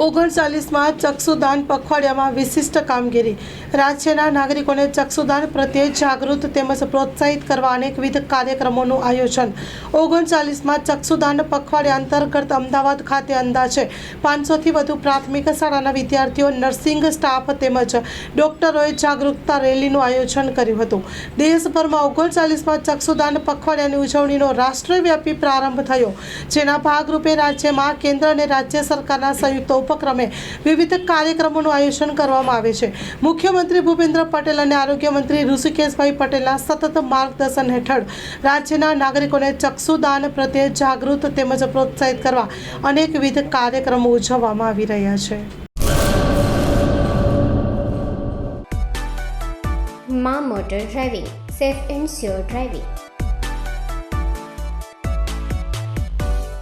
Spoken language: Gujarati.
ઓગણચાલીસમાં ચક્ષુદાન પખવાડિયામાં વિશિષ્ટ કામગીરી. રાજ્યના નાગરિકોને ચક્ષુદાન પ્રત્યે જાગૃત તેમજ પ્રોત્સાહિત કરવા અનેકવિધ કાર્યક્રમોનું આયોજન. ઓગણચાલીસમાં ચક્ષુદાન પખવાડિયા અંતર્ગત અમદાવાદ ખાતે અંદાજે પાંચસોથી વધુ પ્રાથમિક શાળાના વિદ્યાર્થીઓ, નર્સિંગ સ્ટાફ તેમજ ડોક્ટરોએ જાગૃતતા રેલીનું આયોજન કર્યું હતું. દેશભરમાં ઓગણચાલીસમાં ચક્ષુદાન પખવાડિયાની ઉજવણીનો રાષ્ટ્રવ્યાપી પ્રારંભ થયો, જેના ભાગરૂપે રાજ્યમાં કેન્દ્ર અને રાજ્ય સરકારના સંયુક્ત ઉપક્રમે વિવિધ કાર્યક્રમોનું આયોજન કરવામાં આવે છે. મુખ્યમંત્રી ભૂપેન્દ્ર પટેલ અને આરોગ્ય મંત્રી ઋષિકેશભાઈ પટેલના સતત માર્ગદર્શન હેઠળ રાજ્યના નાગરિકોને ચક્ષુદાન પ્રત્યે જાગૃત તેમજ પ્રોત્સાહિત કરવા અનેકવિધ કાર્યક્રમો ઉજવવામાં આવી રહ્યા છે. મા motor driving, safe and sure driving.